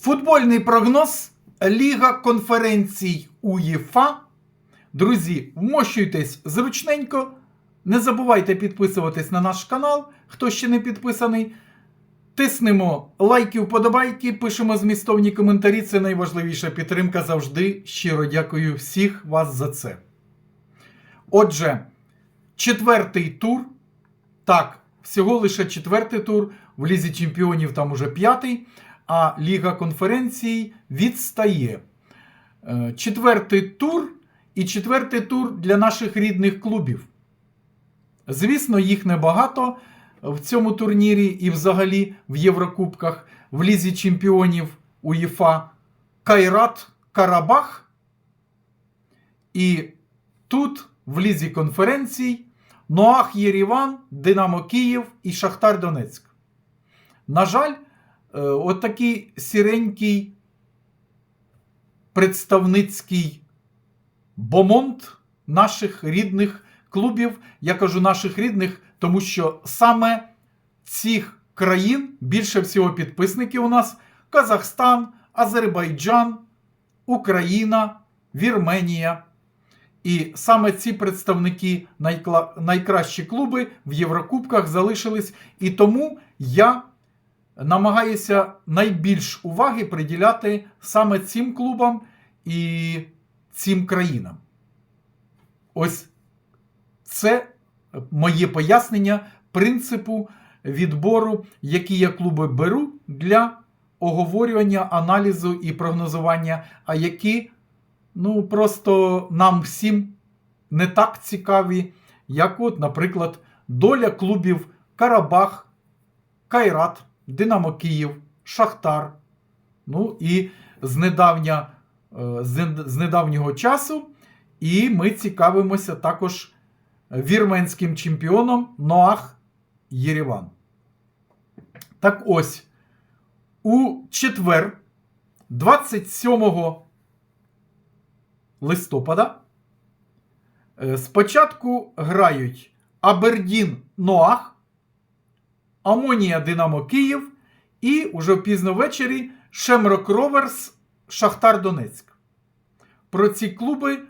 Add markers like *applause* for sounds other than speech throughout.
Футбольний прогноз Ліга конференцій УЄФА. Друзі, вмощуйтесь зручненько. Не забувайте підписуватись на наш канал, хто ще не підписаний. Тиснемо лайки, вподобайки, пишемо змістовні коментарі. Це найважливіша підтримка завжди. Щиро дякую всіх вас за це. Отже, четвертий тур. Так, всього лише четвертий тур. В Лізі Чемпіонів там уже п'ятий, а Ліга конференцій відстає. Е, Четвертий тур і четвертий тур для наших рідних клубів. Звісно, їх небагато в цьому турнірі і взагалі в Єврокубках, в Лізі Чемпіонів УЄФА Кайрат Карабах. І тут, в Лізі конференцій, Ноах Єріван, Динамо Київ і Шахтар Донецьк. На жаль, отакий сіренький представницький бомонд наших рідних клубів. Я кажу наших рідних, тому що саме цих країн більше всього підписників у нас Казахстан, Азербайджан, Україна, Вірменія. І саме ці представники найкла... найкращі клуби в Єврокубках залишились. І тому я намагаюся найбільш уваги приділяти саме цим клубам і цим країнам. Ось це моє пояснення принципу відбору, які я клуби беру для оговорювання, аналізу і прогнозування, а які ну, просто нам всім не так цікаві, як, от, наприклад, доля клубів Карабах, Кайрат, Динамо Київ, Шахтар. Ну і з, недавня, е, з, недавнього часу. І ми цікавимося також вірменським чемпіоном Ноах Єреван. Так ось, у четвер, 27 листопада, е, спочатку грають Абердін Ноах, Амонія Динамо Київ і уже пізно ввечері Шемрок Роверс Шахтар Донецьк. Про ці клуби,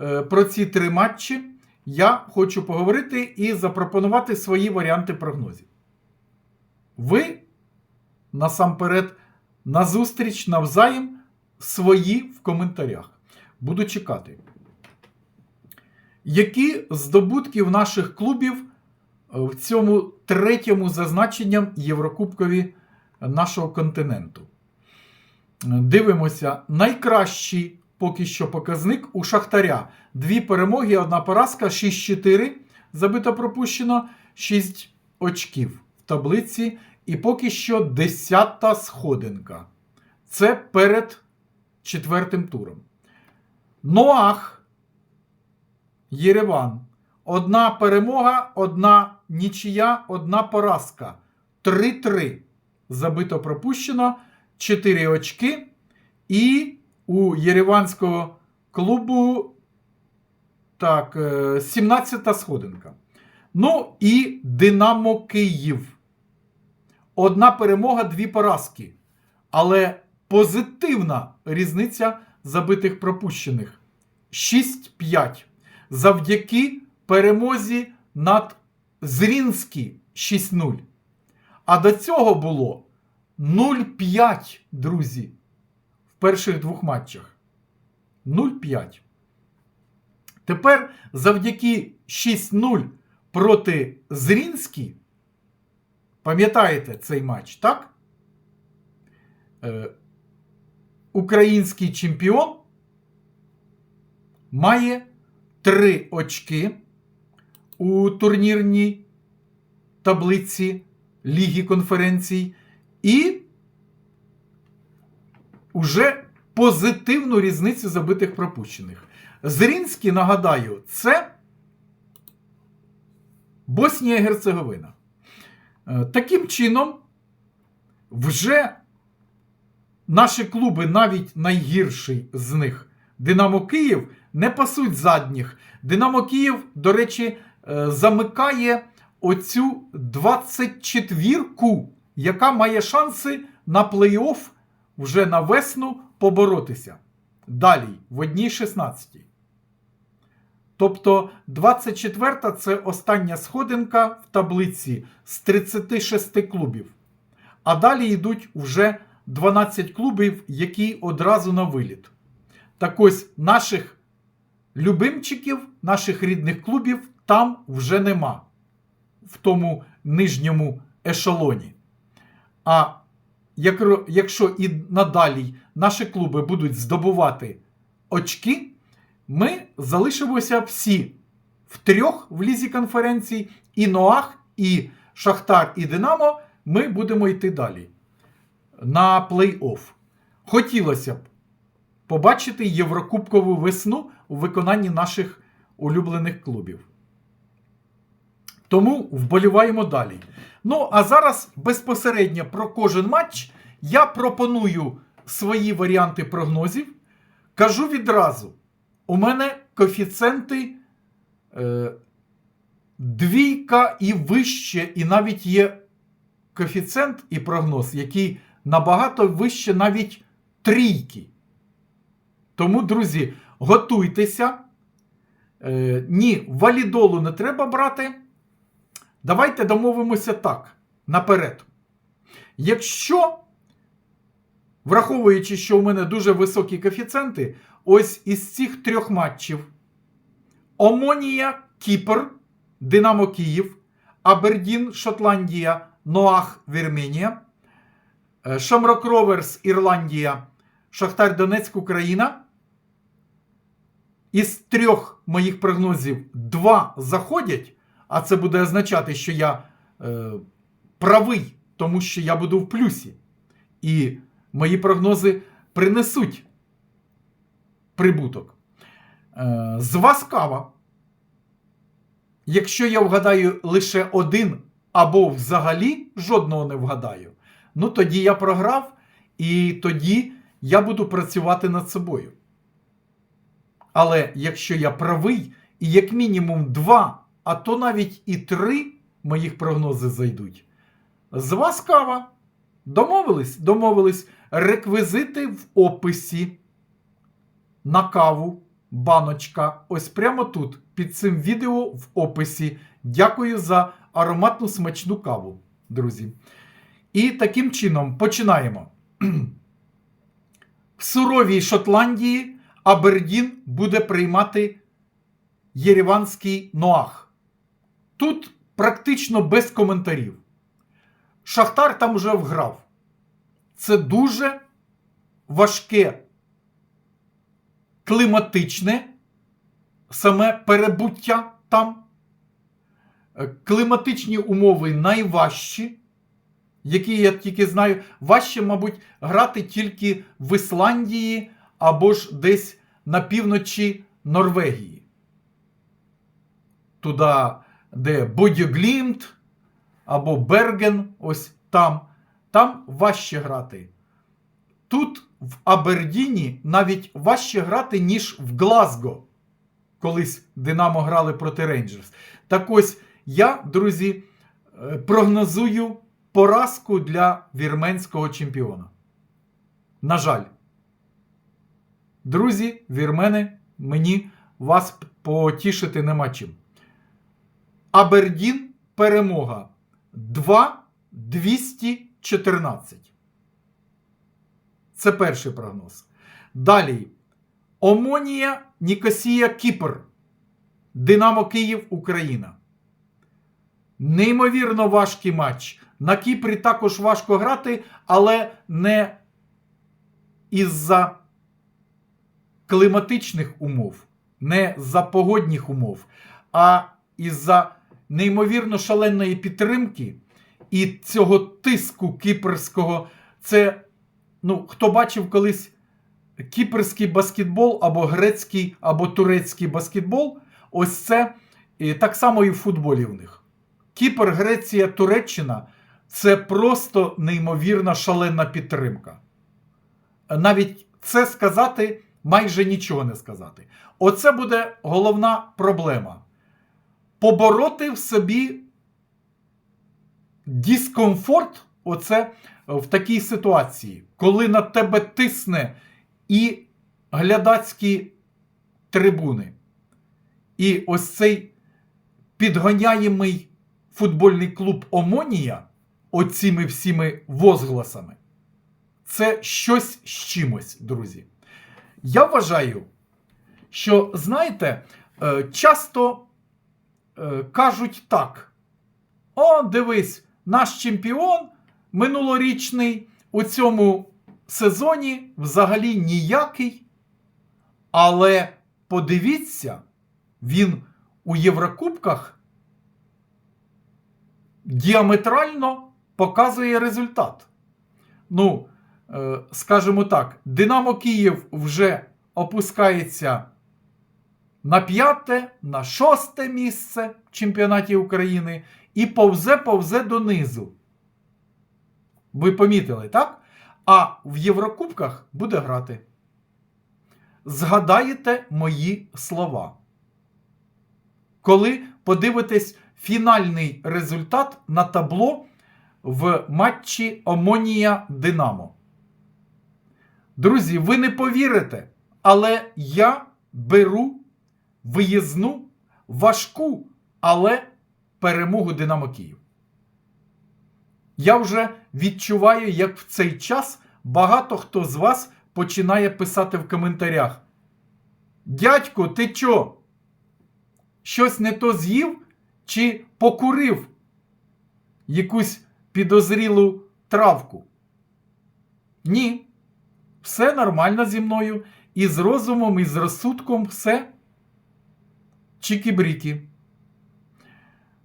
е, про ці три матчі я хочу поговорити і запропонувати свої варіанти прогнозів. Ви насамперед назустріч навзаєм свої в коментарях. Буду чекати. Які здобутки в наших клубів в цьому третьому зазначенням Єврокубкові нашого континенту? Дивимося, найкращий поки що показник у Шахтаря. Дві перемоги, одна поразка, 6-4 забито пропущено, 6 очків в таблиці. І поки що 10-та сходинка. Це перед четвертим туром. Ноах Єреван. Одна перемога, одна нічия, одна поразка. 3-3. Забито пропущено. 4 очки. І у Єреванського клубу так, 17-та сходинка. Ну і Динамо Київ. Одна перемога, дві поразки. Але позитивна різниця забитих пропущених 6-5. Завдяки перемозі над Зрінські 6-0. А до цього було 0-5, друзі, в перших двох матчах. 0-5. Тепер завдяки 6-0 проти Зрінські. Пам'ятаєте цей матч, так? Е, Український чемпіон має 3 очки у турнірній таблиці Ліги конференцій і уже позитивну різницю забитих пропущених. Зрінський, нагадаю, це Боснія Герцеговина. Е, Таким чином, вже наші клуби, навіть найгірший з них, Динамо Київ, не пасуть задніх. Динамо Київ, до речі, замикає оцю 24-ку, яка має шанси на плей-офф вже на весну поборотися. Далі, в одній 16. Тобто 24-та це остання сходинка в таблиці з 36 клубів. А далі йдуть вже 12 клубів, які одразу на виліт. Так ось наших любимчиків, наших рідних клубів там вже нема в тому нижньому ешелоні. А якщо і надалі наші клуби будуть здобувати очки, ми залишимося всі в трьох в лізі конференцій, і Ноах, і Шахтар, і Динамо. Ми будемо йти далі на плей-офф. Хотілося б побачити Єврокубкову весну у виконанні наших улюблених клубів. Тому вболіваємо далі. Ну, а зараз безпосередньо про кожен матч я пропоную свої варіанти прогнозів. Кажу відразу: у мене коефіцієнти е, двійка і вище, і навіть є коефіцієнт і прогноз, який набагато вище навіть трійки. Тому, друзі, готуйтеся. Е, ні, валідолу не треба брати. Давайте домовимося так наперед. Якщо, враховуючи, що у мене дуже високі коефіцієнти, ось із цих трьох матчів: Омонія, Кіпр, Динамо Київ, Абердін, Шотландія, Ноах, Вірменія, е, Шамрок Роверс, Ірландія, Шахтар Донецьк, Україна. Із трьох моїх прогнозів два заходять, а це буде означати, що я е, правий, тому що я буду в плюсі. І мої прогнози принесуть прибуток. Е, з вас кава. Якщо я вгадаю лише один або взагалі жодного не вгадаю, ну тоді я програв, і тоді я буду працювати над собою. Але якщо я правий, і як мінімум два, а то навіть і три моїх прогнози зайдуть, з вас кава. Домовились? Домовились. Реквізити в описі на каву, баночка. Ось прямо тут, під цим відео в описі. Дякую за ароматну смачну каву, друзі. І таким чином починаємо. *clears throat* В суровій Шотландії Абердін буде приймати Єреванський Ноах. Тут практично без коментарів. Шахтар там вже вграв. Це дуже важке кліматичне саме перебуття там. Е, Кліматичні умови найважчі, які я тільки знаю. Важче, мабуть, грати тільки в Ісландії або ж десь на півночі Норвегії. Туди, де Бодіглімт або Берген, ось там. Там важче грати. Тут в Абердіні навіть важче грати, ніж в Глазго. Колись Динамо грали проти Рейнджерс. Так ось я, друзі, е, прогнозую поразку для вірменського чемпіона. На жаль. Друзі, вірмени, мені вас потішити нема чим. Абердін перемога 2-214. Це перший прогноз. Далі. Омонія, Нікосія, Кіпр. Динамо Київ, Україна. Неймовірно важкий матч. На Кіпрі також важко грати, але не із-за кліматичних умов, не за погодних умов, а із-за неймовірно шаленої підтримки і цього тиску кіпрського. Це, ну, хто бачив колись кіпрський баскетбол або грецький, або турецький баскетбол, ось це і так само і в футболі в них. Кіпр, Греція, Туреччина це просто неймовірна шалена підтримка. Навіть це сказати майже нічого не сказати. Оце буде головна проблема. Побороти в собі дискомфорт, оце в такій ситуації, коли на тебе тисне і глядацькі трибуни, і ось цей підганяємий футбольний клуб Омонія оціми всіми возгласами. Це щось з чимось, друзі. Я вважаю, що, знаєте, е, часто е, кажуть так: о, дивись, наш чемпіон минулорічний у цьому сезоні взагалі ніякий. Але подивіться, він у Єврокубках діаметрально показує результат. Ну, е, скажімо так, Динамо Київ вже опускається на п'яте, на шосте місце в чемпіонаті України і повзе-повзе донизу. Ви помітили, так? А в Єврокубках буде грати. Згадаєте мої слова. Коли подивитесь фінальний результат на табло в матчі Омонія Динамо. Друзі, ви не повірите, але я беру виїзну важку, але перемогу Динамо Київ. Я вже відчуваю, як в цей час багато хто з вас починає писати в коментарях. Дядьку, ти чо? Щось не то з'їв чи покурив якусь підозрілу травку? Ні. Все нормально зі мною. І з розумом, і з розсудком все чікі-брікі.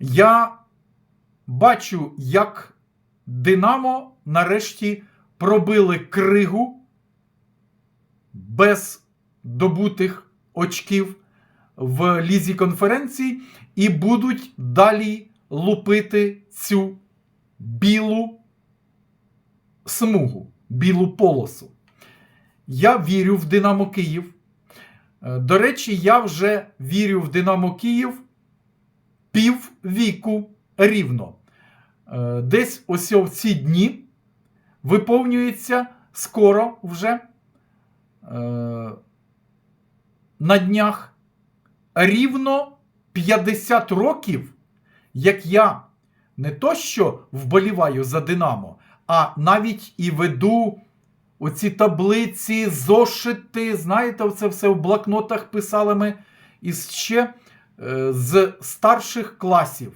Я бачу, як Динамо нарешті пробили кригу без добутих очків в лізі конференцій і будуть далі лупити цю білу смугу, білу полосу. Я вірю в Динамо Київ. Е, До речі, я вже вірю в Динамо Київ пів віку рівно. Е, Десь ось в ці дні виповнюється скоро вже е, на днях рівно 50 років, як я не то що вболіваю за Динамо, а навіть і веду оці таблиці, зошити, знаєте, це все в блокнотах писали ми із ще е, з старших класів,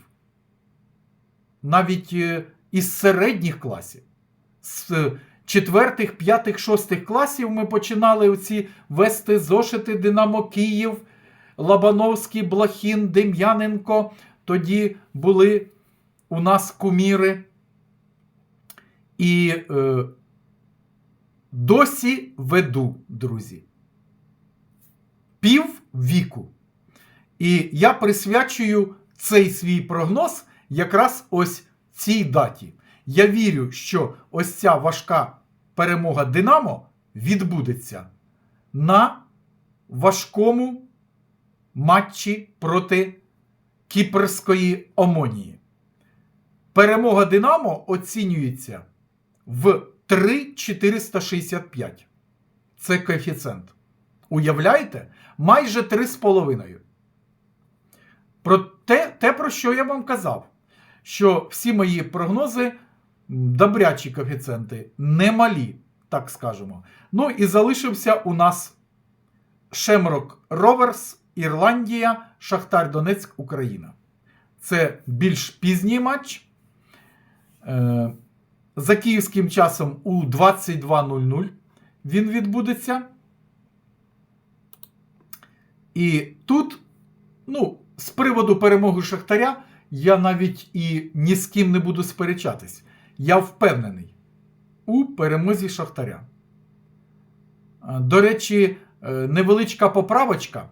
навіть е, із середніх класів. З четвертих, п'ятих, шостих класів ми починали оці вести зошити Динамо Київ, Лабановський, Блохін, Дем'яненко. Тоді були у нас куміри. І е, досі веду, друзі. Пів віку. І я присвячую цей свій прогноз якраз ось цій даті. Я вірю, що ось ця важка перемога Динамо відбудеться на важкому матчі проти Кіпрської Омонії. Перемога Динамо оцінюється в 3,465. Це коефіцієнт. Уявляєте? Майже 3,5. Про те, те, про що я вам казав, що всі мої прогнози добрячі коефіцієнти, немалі, так скажемо. Ну і залишився у нас Шемрок Роверс, Ірландія, Шахтар Донецьк, Україна. Це більш пізній матч. За київським часом у 22.00 він відбудеться. І тут, ну, з приводу перемоги Шахтаря, я навіть і ні з ким не буду сперечатись. Я впевнений у перемозі Шахтаря. До речі, е, невеличка поправочка.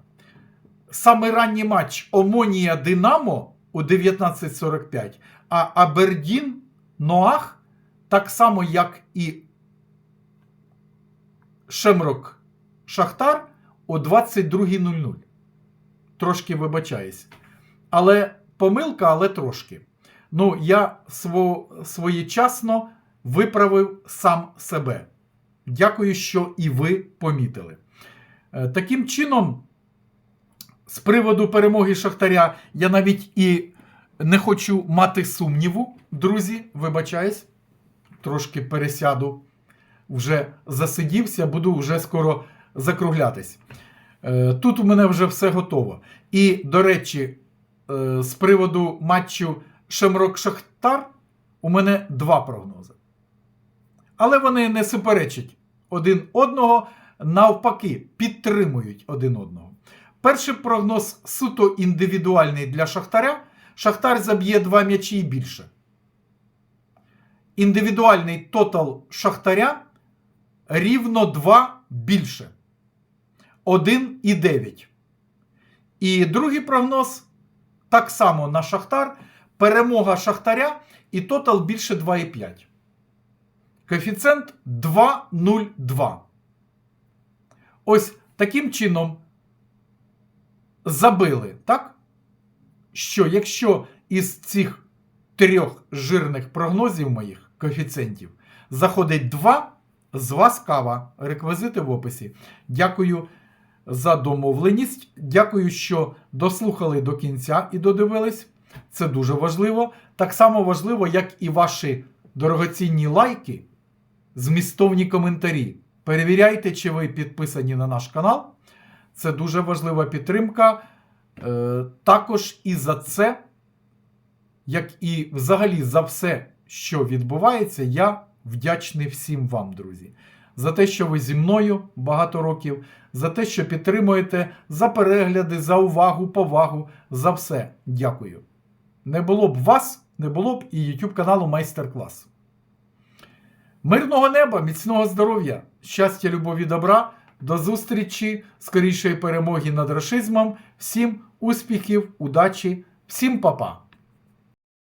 Саме ранній матч Омонія Динамо у 19.45, а Абердін Ноах, так само, як і Шемрок Шахтар о 22.00. Трошки вибачаюсь. Але помилка, але трошки. Ну, я сво, своєчасно виправив сам себе. Дякую, що і ви помітили. Е, Таким чином, з приводу перемоги Шахтаря, я навіть і не хочу мати сумніву, друзі, вибачаюсь, трошки пересяду, вже засидівся, буду вже скоро закруглятись. Е, Тут у мене вже все готово. І, до речі, е, з приводу матчу Шемрок Шахтар у мене два прогнози. Але вони не суперечать один одного, навпаки, підтримують один одного. Перший прогноз суто індивідуальний для Шахтаря. Шахтар заб'є два м'ячі і більше. Індивідуальний тотал Шахтаря рівно 2 більше. 1,9. І другий прогноз так само на Шахтар. Перемога Шахтаря і тотал більше 2,5. Коефіцієнт 2,02. Ось таким чином забили, так? Що якщо із цих трьох жирних прогнозів моїх коефіцієнтів заходить 2, з вас кава. Реквізити в описі. Дякую за домовленість. Дякую, що дослухали до кінця і додивились. Це дуже важливо. Так само важливо, як і ваші дорогоцінні лайки, змістовні коментарі. Перевіряйте, чи ви підписані на наш канал. Це дуже важлива підтримка. Е, також і за це, як і взагалі за все, що відбувається, я вдячний всім вам, друзі. За те, що ви зі мною багато років, за те, що підтримуєте, за перегляди, за увагу, повагу, за все. Дякую. Не було б вас, не було б і YouTube каналу Майстер-клас. Мирного неба, міцного здоров'я, щастя, любові, добра. До зустрічі, скорішої перемоги над рашизмом. Всім успіхів, удачі, всім па-па!